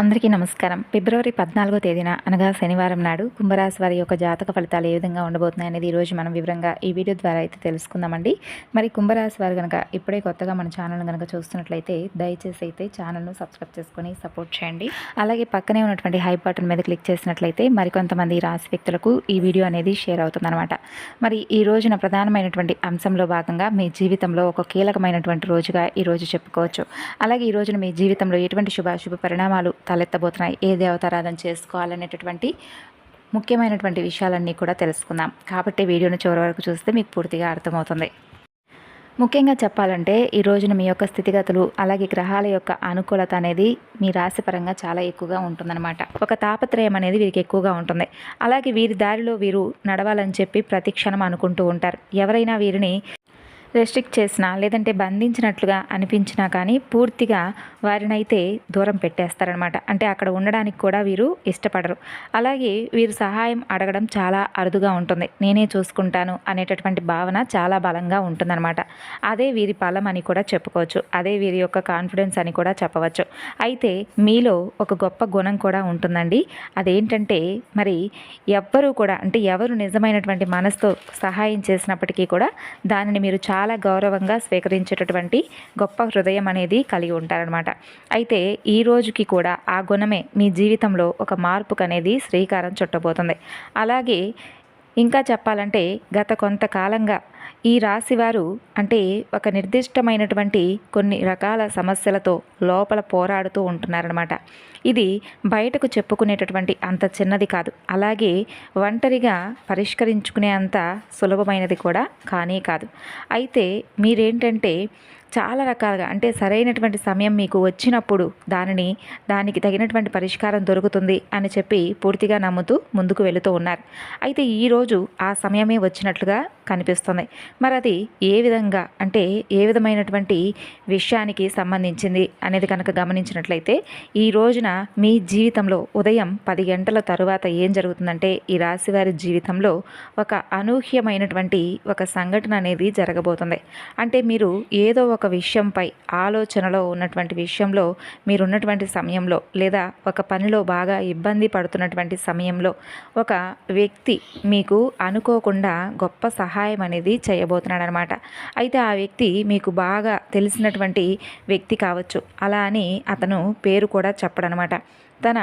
అందరికీ నమస్కారం. ఫిబ్రవరి పద్నాలుగో తేదీన అనగా శనివారం నాడు కుంభరాశి వారి యొక్క జాతక ఫలితాలు ఏ విధంగా ఉండబోతున్నాయి అనేది ఈరోజు మనం వివరంగా ఈ వీడియో ద్వారా అయితే తెలుసుకుందామండి. మరి కుంభరాశి వారు కనుక ఇప్పుడే కొత్తగా మన ఛానల్ కనుక చూస్తున్నట్లయితే దయచేసి అయితే ఛానల్ను సబ్స్క్రైబ్ చేసుకొని సపోర్ట్ చేయండి. అలాగే పక్కనే ఉన్నటువంటి హై బటన్ మీద క్లిక్ చేసినట్లయితే మరికొంతమంది రాశి వ్యక్తులకు ఈ వీడియో అనేది షేర్ అవుతుందన్నమాట. మరి ఈ రోజున ప్రధానమైనటువంటి అంశంలో భాగంగా మీ జీవితంలో ఒక కీలకమైనటువంటి రోజుగా ఈ రోజు చెప్పుకోవచ్చు. అలాగే ఈ రోజున మీ జీవితంలో ఎటువంటి శుభాశుభ పరిణామాలు తలెత్తబోతున్నాయి. ఏ దేవతారాధన చేసుకోవాలనేటటువంటి ముఖ్యమైనటువంటి విషయాలన్నీ కూడా తెలుసుకుందాం. కాబట్టి వీడియోను చివరి వరకు చూస్తే మీకు పూర్తిగా అర్థమవుతుంది. ముఖ్యంగా చెప్పాలంటే ఈ రోజున మీ యొక్క స్థితిగతులు అలాగే గ్రహాల యొక్క అనుకూలత అనేది మీ రాశిపరంగా చాలా ఎక్కువగా ఉంటుందన్నమాట. ఒక తాపత్రయం అనేది వీరికి ఎక్కువగా ఉంటుంది. అలాగే వీరి దారిలో వీరు నడవాలని చెప్పి ప్రతి క్షణం అనుకుంటూ ఉంటారు. ఎవరైనా వీరిని రెస్ట్రిక్ట్ చేసినా లేదంటే బంధించినట్లుగా అనిపించినా కానీ పూర్తిగా వారినైతే దూరం పెట్టేస్తారనమాట అంటే అక్కడ ఉండడానికి కూడా వీరు ఇష్టపడరు. అలాగే వీరు సహాయం అడగడం చాలా అరుదుగా ఉంటుంది. నేనే చూసుకుంటాను అనేటటువంటి భావన చాలా బలంగా ఉంటుందన్నమాట. అదే వీరి బలం అని కూడా చెప్పుకోవచ్చు. అదే వీరి యొక్క కాన్ఫిడెన్స్ అని కూడా చెప్పవచ్చు. అయితే మీలో ఒక గొప్ప గుణం కూడా ఉంటుందండి. అదేంటంటే మరి ఎవ్వరూ కూడా అంటే ఎవరు నిజమైనటువంటి మనసుతో సహాయం చేసినప్పటికీ కూడా దానిని మీరు చాలా చాలా గౌరవంగా స్వీకరించేటటువంటి గొప్ప హృదయం అనేది కలిగి ఉంటారనమాట అయితే ఈ రోజుకి కూడా ఆ గుణమే మీ జీవితంలో ఒక మార్పుకు అనేది శ్రీకారం చుట్టబోతుంది. అలాగే ఇంకా చెప్పాలంటే గత కొంతకాలంగా ఈ రాశివారు అంటే ఒక నిర్దిష్టమైనటువంటి కొన్ని రకాల సమస్యలతో లోపల పోరాడుతూ ఉంటున్నారనమాట ఇది బయటకు చెప్పుకునేటటువంటి అంత చిన్నది కాదు. అలాగే ఒంటరిగా పరిష్కరించుకునే అంత సులభమైనది కూడా కానీ కాదు. అయితే మీరేంటంటే చాలా రకాలుగా అంటే సరైనటువంటి సమయం మీకు వచ్చినప్పుడు దానిని దానికి తగినటువంటి పరిష్కారం దొరుకుతుంది అని చెప్పి పూర్తిగా నమ్ముతూ ముందుకు వెళుతూ ఉన్నారు. అయితే ఈరోజు ఆ సమయమే వచ్చినట్లుగా కనిపిస్తుంది. మరి అది ఏ విధంగా అంటే ఏ విధమైనటువంటి విషయానికి సంబంధించింది అనేది కనుక గమనించినట్లయితే ఈ రోజున మీ జీవితంలో ఉదయం పది గంటల తరువాత ఏం జరుగుతుందంటే ఈ రాశివారి జీవితంలో ఒక అనూహ్యమైనటువంటి ఒక సంఘటన అనేది జరగబోతుంది. అంటే మీరు ఏదో ఒక ఒక విషయంపై ఆలోచనలో ఉన్నటువంటి విషయంలో మీరున్నటువంటి సమయంలో లేదా ఒక పనిలో బాగా ఇబ్బంది పడుతున్నటువంటి సమయంలో ఒక వ్యక్తి మీకు అనుకోకుండా గొప్ప సహాయం అనేది చేయబోతున్నాడు అనమాట అయితే ఆ వ్యక్తి మీకు బాగా తెలిసినటువంటి వ్యక్తి కావచ్చు. అలా అని అతను పేరు కూడా చెప్పడనమాట. తన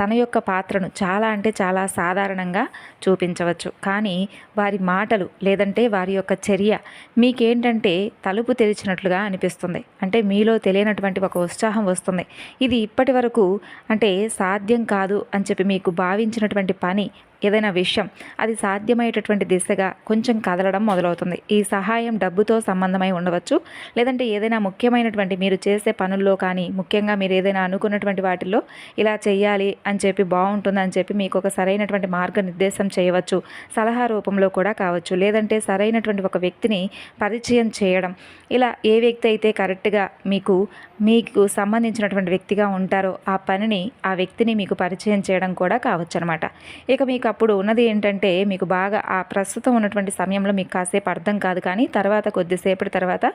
తన యొక్క పాత్రను చాలా అంటే చాలా సాధారణంగా చూపించవచ్చు. కానీ వారి మాటలు లేదంటే వారి యొక్క చర్య మీకేంటంటే తలుపు తెరిచినట్లుగా అనిపిస్తుంది. అంటే మీలో తెలియనటువంటి ఒక ఉత్సాహం వస్తుంది. ఇది ఇప్పటి వరకు అంటే సాధ్యం కాదు అని చెప్పి మీకు భావించినటువంటి పని ఏదైనా విషయం అది సాధ్యమయ్యేటటువంటి దిశగా కొంచెం కదలడం మొదలవుతుంది. ఈ సహాయం డబ్బుతో సంబంధమై ఉండవచ్చు. లేదంటే ఏదైనా ముఖ్యమైనటువంటి మీరు చేసే పనుల్లో కానీ ముఖ్యంగా మీరు ఏదైనా అనుకున్నటువంటి వాటిల్లో ఇలా చేయాలి అని చెప్పి బాగుంటుంది అని చెప్పి మీకు ఒక సరైనటువంటి మార్గనిర్దేశం చేయవచ్చు. సలహా రూపంలో కూడా కావచ్చు. లేదంటే సరైనటువంటి ఒక వ్యక్తిని పరిచయం చేయడం. ఇలా ఏ వ్యక్తి అయితే కరెక్ట్గా మీకు మీకు సంబంధించినటువంటి వ్యక్తిగా ఉంటారో ఆ పనిని ఆ వ్యక్తిని మీకు పరిచయం చేయడం కూడా కావచ్చు అనమాట ఇక మీకు అప్పుడు ఉన్నది ఏంటంటే మీకు బాగా ఆ ప్రస్తుతం ఉన్నటువంటి సమయంలో మీకు కాసేపు అర్థం కాదు కానీ తర్వాత కొద్దిసేపటి తర్వాత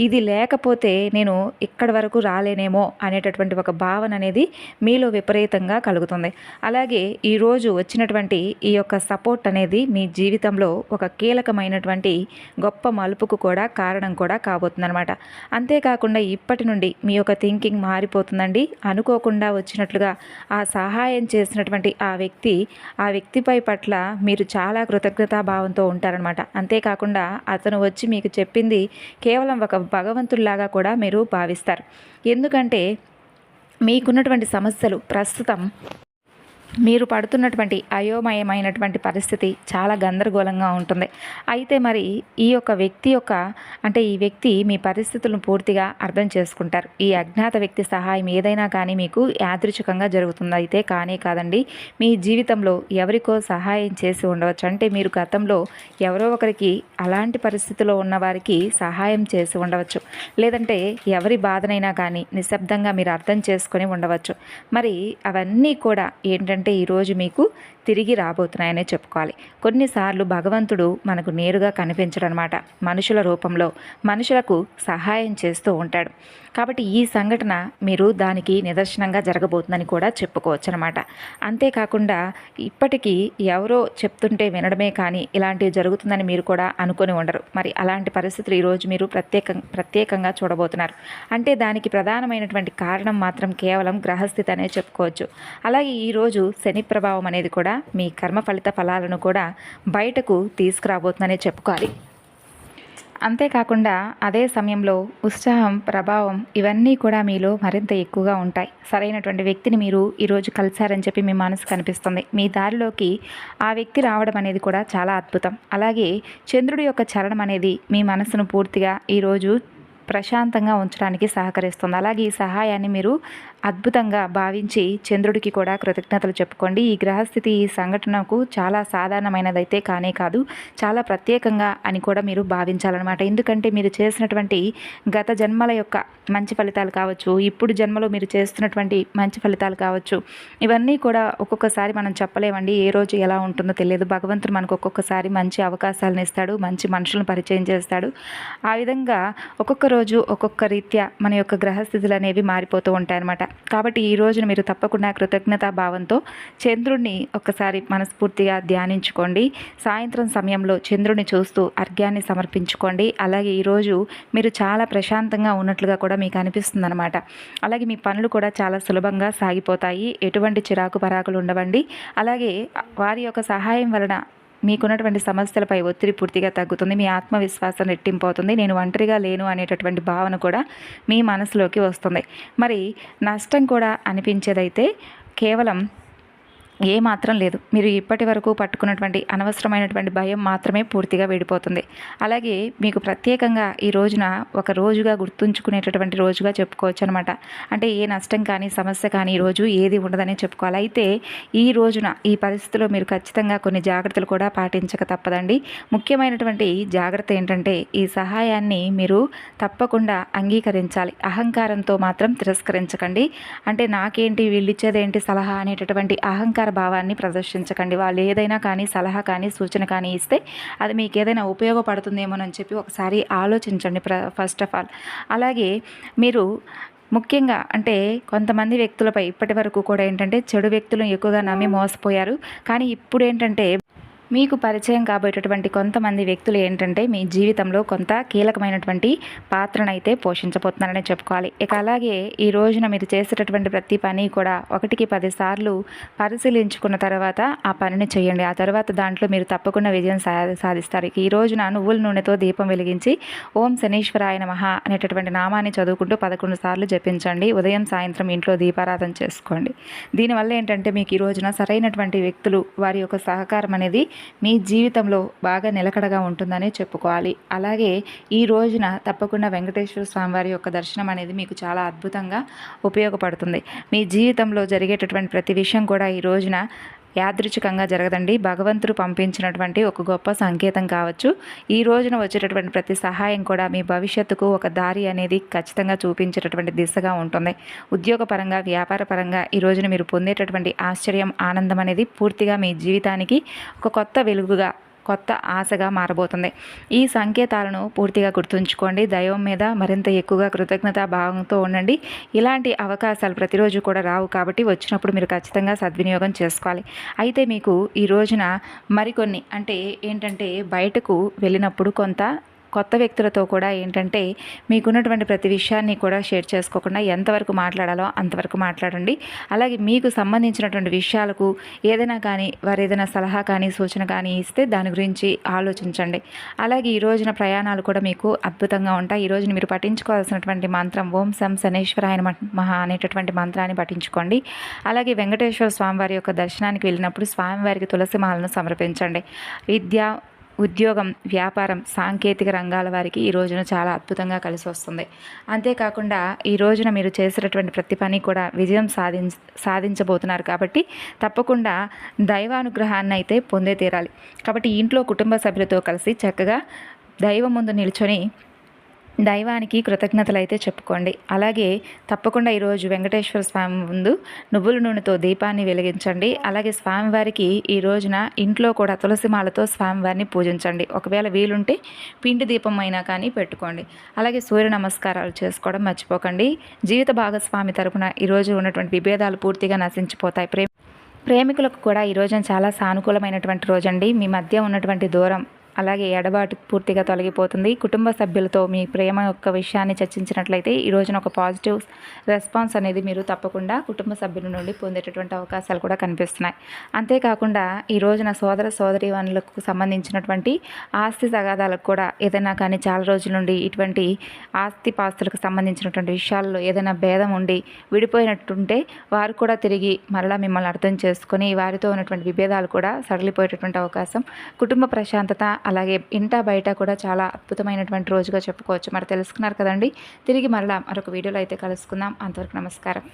ఇది లేకపోతే నేను ఇక్కడి వరకు రాలేనేమో అనేటటువంటి ఒక భావన అనేది మీలో విపరీతంగా కలుగుతుంది. అలాగే ఈరోజు వచ్చినటువంటి ఈ యొక్క సపోర్ట్ అనేది మీ జీవితంలో ఒక కీలకమైనటువంటి గొప్ప మలుపుకు కూడా కారణం కూడా కాబోతుందనమాట అంతేకాకుండా ఇప్పటి నుండి మీ యొక్క థింకింగ్ మారిపోతుందండి. అనుకోకుండా వచ్చినట్లుగా ఆ సహాయం చేసినటువంటి ఆ వ్యక్తి ఆ వ్యక్తి వ్యక్తిపై పట్ల మీరు చాలా కృతజ్ఞతాభావంతో ఉంటారనమాట అంతేకాకుండా అతను వచ్చి మీకు చెప్పింది కేవలం ఒక భగవంతుల్లాగా కూడా మీరు భావిస్తారు. ఎందుకంటే మీకున్నటువంటి సమస్యలు ప్రస్తుతం మీరు పడుతున్నటువంటి అయోమయమైనటువంటి పరిస్థితి చాలా గందరగోళంగా ఉంటుంది. అయితే మరి ఈ యొక్క వ్యక్తి యొక్క అంటే ఈ వ్యక్తి మీ పరిస్థితులను పూర్తిగా అర్థం చేసుకుంటారు. ఈ అజ్ఞాత వ్యక్తి సహాయం ఏదైనా కానీ మీకు యాదృచ్ఛికంగా జరుగుతుంది. అయితే కానీ కాదండి మీ జీవితంలో ఎవరికో సహాయం చేసి ఉండవచ్చు. అంటే మీరు గతంలో ఎవరో ఒకరికి అలాంటి పరిస్థితిలో ఉన్న వారికి సహాయం చేసి ఉండవచ్చు. లేదంటే ఎవరి బాధనైనా కానీ నిశ్శబ్దంగా మీరు అర్థం చేసుకొని ఉండవచ్చు. మరి అవన్నీ కూడా ఏంటంటే ఏంటంటే ఈరోజు మీకు తిరిగి రాబోతున్నాయనే చెప్పుకోవాలి. కొన్నిసార్లు భగవంతుడు మనకు నేరుగా కనిపించడం అనమాట మనుషుల రూపంలో మనుషులకు సహాయం చేస్తూ ఉంటాడు. కాబట్టి ఈ సంఘటన మీరు దానికి నిదర్శనంగా జరగబోతుందని కూడా చెప్పుకోవచ్చు అనమాట అంతేకాకుండా ఇప్పటికీ ఎవరో చెప్తుంటే వినడమే కానీ ఇలాంటివి జరుగుతుందని మీరు కూడా అనుకొని ఉండరు. మరి అలాంటి పరిస్థితులు ఈరోజు మీరు ప్రత్యేక ప్రత్యేకంగా చూడబోతున్నారు. అంటే దానికి ప్రధానమైనటువంటి కారణం మాత్రం కేవలం గ్రహస్థితి అనే చెప్పుకోవచ్చు. అలాగే ఈరోజు శని ప్రభావం అనేది కూడా మీ కర్మ ఫలిత ఫలాలను కూడా బయటకు తీసుకురాబోతుందనే చెప్పుకోవాలి. అంతేకాకుండా అదే సమయంలో ఉత్సాహం ప్రభావం ఇవన్నీ కూడా మీలో మరింత ఎక్కువగా ఉంటాయి. సరైనటువంటి వ్యక్తిని మీరు ఈరోజు కలిశారని చెప్పి మీ మనసు కనిపిస్తుంది. మీ దారిలోకి ఆ వ్యక్తి రావడం అనేది కూడా చాలా అద్భుతం. అలాగే చంద్రుడి యొక్క చలనం అనేది మీ మనసును పూర్తిగా ఈరోజు ప్రశాంతంగా ఉంచడానికి సహకరిస్తుంది. అలాగే ఈ సహాయాన్ని మీరు అద్భుతంగా భావించి చంద్రుడికి కూడా కృతజ్ఞతలు చెప్పుకోండి. ఈ గ్రహస్థితి ఈ సంఘటనకు చాలా సాధారణమైనదైతే కానే కాదు చాలా ప్రత్యేకంగా అని కూడా మీరు భావించాలన్నమాట. ఎందుకంటే మీరు చేసినటువంటి గత జన్మల యొక్క మంచి ఫలితాలు కావచ్చు ఇప్పుడు జన్మలో మీరు చేస్తున్నటువంటి మంచి ఫలితాలు కావచ్చు ఇవన్నీ కూడా ఒక్కొక్కసారి మనం చెప్పలేమండి. ఏ రోజు ఎలా ఉంటుందో తెలియదు. భగవంతుడు మనకు ఒక్కొక్కసారి మంచి అవకాశాలను ఇస్తాడు మంచి మనుషులను పరిచయం చేస్తాడు. ఆ విధంగా ఒక్కొక్క రోజు ఒక్కొక్క రీత్యా మన యొక్క గ్రహస్థితులు అనేవి మారిపోతూ ఉంటాయన్నమాట. కాబట్టి ఈ రోజున మీరు తప్పకుండా కృతజ్ఞతా భావంతో చంద్రుడిని ఒక్కసారి మనస్ఫూర్తిగా ధ్యానించుకోండి. సాయంత్రం సమయంలో చంద్రుడిని చూస్తూ అర్ఘ్యాన్ని సమర్పించుకోండి. అలాగే ఈరోజు మీరు చాలా ప్రశాంతంగా ఉన్నట్లుగా కూడా మీకు అనిపిస్తుంది అనమాట అలాగే మీ పనులు కూడా చాలా సులభంగా సాగిపోతాయి. ఎటువంటి చిరాకు పరాకులు ఉండవండి. అలాగే వారి యొక్క సహాయం వలన మీకున్నటువంటి సమస్యలపై ఒత్తిడి పూర్తిగా తగ్గుతుంది మీ ఆత్మవిశ్వాసం రెట్టింపు అవుతుంది నేను ఒంటరిగా లేను అనేటటువంటి భావన కూడా మీ మనసులోకి వస్తుంది. మరి నష్టం కూడా అనిపించేదైతే కేవలం ఏ మాత్రం లేదు. మీరు ఇప్పటి వరకు పట్టుకున్నటువంటి అనవసరమైనటువంటి భయం మాత్రమే పూర్తిగా విడిపోతుంది. అలాగే మీకు ప్రత్యేకంగా ఈ రోజున ఒక రోజుగా గుర్తుంచుకునేటటువంటి రోజుగా చెప్పుకోవచ్చు అనమాట అంటే ఏ నష్టం కానీ సమస్య కానీ ఈరోజు రోజు ఏది ఉండదని చెప్పుకోవాలి. అయితే ఈ రోజున ఈ పరిస్థితిలో మీరు ఖచ్చితంగా కొన్ని జాగ్రత్తలు కూడా పాటించక తప్పదండి. ముఖ్యమైనటువంటి జాగ్రత్త ఏంటంటే ఈ సహాయాన్ని మీరు తప్పకుండా అంగీకరించాలి. అహంకారంతో మాత్రం తిరస్కరించకండి. అంటే నాకేంటి వీళ్ళిచ్చేదేంటి సలహా అనేటటువంటి అహంకారం అహంకార భావాన్ని ప్రదర్శించకండి. వాళ్ళు ఏదైనా కానీ సలహా కానీ సూచన కానీ ఇస్తే అది మీకు ఏదైనా ఉపయోగపడుతుందేమోనని చెప్పి ఒకసారి ఆలోచించండి ఫస్ట్ ఆఫ్ ఆల్ అలాగే మీరు ముఖ్యంగా అంటే కొంతమంది వ్యక్తులపై ఇప్పటి వరకు కూడా ఏంటంటే చెడు వ్యక్తులను ఎక్కువగా నమ్మి మోసపోయారు. కానీ ఇప్పుడు ఏంటంటే మీకు పరిచయం కాబోయేటటువంటి కొంతమంది వ్యక్తులు ఏంటంటే మీ జీవితంలో కొంత కీలకమైనటువంటి పాత్రనైతే పోషించబోతున్నారని చెప్పుకోవాలి. ఇక అలాగే ఈ రోజున మీరు చేసేటటువంటి ప్రతి పని కూడా ఒకటికి పదిసార్లు పరిశీలించుకున్న తర్వాత ఆ పనిని చేయండి. ఆ తర్వాత దాంట్లో మీరు తప్పకుండా విజయం సాధిస్తారు. ఈ రోజున నువ్వుల నూనెతో దీపం వెలిగించి ఓం శనీశ్వరాయ మహా అనేటటువంటి నామాన్ని చదువుకుంటూ పదకొండు సార్లు జపించండి. ఉదయం సాయంత్రం ఇంట్లో దీపారాధన చేసుకోండి. దీనివల్ల ఏంటంటే మీకు ఈ రోజున సరైనటువంటి వ్యక్తులు వారి యొక్క సహకారం అనేది మీ జీవితంలో బాగా నిలకడగా ఉంటుందనే చెప్పుకోవాలి. అలాగే ఈ రోజున తప్పకుండా వెంకటేశ్వర స్వామివారి యొక్క దర్శనం అనేది మీకు చాలా అద్భుతంగా ఉపయోగపడుతుంది. మీ జీవితంలో జరిగేటటువంటి ప్రతి విషయం కూడా ఈ రోజున యాదృచ్ఛికంగా జరగదండి. భగవంతుడు పంపించినటువంటి ఒక గొప్ప సంకేతం కావచ్చు. ఈ రోజున వచ్చేటటువంటి ప్రతి సహాయం కూడా మీ భవిష్యత్తుకు ఒక దారి అనేది ఖచ్చితంగా చూపించేటటువంటి దిశగా ఉంటుంది. ఉద్యోగపరంగా వ్యాపారపరంగా ఈ రోజున మీరు పొందేటటువంటి ఆశ్చర్యం ఆనందం అనేది పూర్తిగా మీ జీవితానికి ఒక కొత్త వెలుగుగా కొత్త ఆశగా మారబోతుంది. ఈ సంకేతాలను పూర్తిగా గుర్తుంచుకోండి. దైవం మీద మరింత ఎక్కువగా కృతజ్ఞత భావంతో ఉండండి. ఇలాంటి అవకాశాలు ప్రతిరోజు కూడా రావు కాబట్టి వచ్చినప్పుడు మీరు ఖచ్చితంగా సద్వినియోగం చేసుకోవాలి. అయితే మీకు ఈ రోజున మరికొన్ని అంటే ఏంటంటే బయటకు వెళ్ళినప్పుడు కొంత కొత్త వ్యక్తులతో కూడా ఏంటంటే మీకున్నటువంటి ప్రతి విషయాన్ని కూడా షేర్ చేసుకోకుండా ఎంతవరకు మాట్లాడాలో అంతవరకు మాట్లాడండి. అలాగే మీకు సంబంధించినటువంటి విషయాలకు ఏదైనా కానీ వారు ఏదైనా సలహా కానీ సూచన కానీ ఇస్తే దాని గురించి ఆలోచించండి. అలాగే ఈ రోజున ప్రయాణాలు కూడా మీకు అద్భుతంగా ఉంటాయి. ఈ రోజున మీరు పఠించుకోవాల్సినటువంటి మంత్రం ఓం సం శనేశ్వరాయన మహా అనేటటువంటి మంత్రాన్ని పఠించుకోండి. అలాగే వెంకటేశ్వర స్వామివారి యొక్క దర్శనానికి వెళ్ళినప్పుడు స్వామివారికి తులసి మాలను సమర్పించండి. విద్య ఉద్యోగం వ్యాపారం సాంకేతిక రంగాల వారికి ఈ రోజున చాలా అద్భుతంగా కలిసి వస్తుంది. అంతేకాకుండా ఈ రోజున మీరు చేసినటువంటి ప్రతి పని కూడా విజయం సాధించ సాధించబోతున్నారు కాబట్టి తప్పకుండా దైవానుగ్రహాన్ని అయితే పొందే తీరాలి. కాబట్టి ఇంట్లో కుటుంబ సభ్యులతో కలిసి చక్కగా దైవం ముందు నిల్చొని దైవానికి కృతజ్ఞతలు అయితే చెప్పుకోండి. అలాగే తప్పకుండా ఈరోజు వెంకటేశ్వర స్వామి ముందు నువ్వుల నూనెతో దీపాన్ని వెలిగించండి. అలాగే స్వామివారికి ఈ రోజున ఇంట్లో కూడా తులసి మాలతో స్వామివారిని పూజించండి. ఒకవేళ వీలుంటే పిండి దీపం అయినా కానీ పెట్టుకోండి. అలాగే సూర్య నమస్కారాలు చేసుకోవడం మర్చిపోకండి. జీవిత భాగస్వామి తరపున ఈరోజు ఉన్నటువంటి విభేదాలు పూర్తిగా నశించిపోతాయి. ప్రేమ ప్రేమికులకు కూడా ఈ రోజున చాలా సానుకూలమైనటువంటి రోజండి. మీ మధ్య ఉన్నటువంటి దూరం అలాగే ఎడబాటు పూర్తిగా తొలగిపోతుంది. కుటుంబ సభ్యులతో మీ ప్రేమ యొక్క విషయాన్ని చర్చించినట్లయితే ఈ రోజున ఒక పాజిటివ్ రెస్పాన్స్ అనేది మీరు తప్పకుండా కుటుంబ సభ్యుల నుండి పొందేటటువంటి అవకాశాలు కూడా కనిపిస్తున్నాయి. అంతేకాకుండా ఈ రోజున సోదర సోదరీవనులకు సంబంధించినటువంటి ఆస్తి తగాదాలకు కూడా ఏదైనా కానీ చాలా రోజుల నుండి ఇటువంటి ఆస్తి పాస్తులకు సంబంధించినటువంటి విషయాల్లో ఏదైనా భేదం ఉండి విడిపోయినట్టుంటే వారు కూడా తిరిగి మరలా మిమ్మల్ని అర్థం చేసుకొని వారితో ఉన్నటువంటి విభేదాలు కూడా సడలిపోయేటటువంటి అవకాశం కుటుంబ ప్రశాంతత అలాగే ఇంట బయట కూడా చాలా అద్భుతమైనటువంటి రోజుగా చెప్పుకోవచ్చు. మరి తెలుసుకున్నారు కదండి. తిరిగి మరలా మరొక వీడియోలో అయితే కలుసుకుందాం. అంతవరకు నమస్కారం.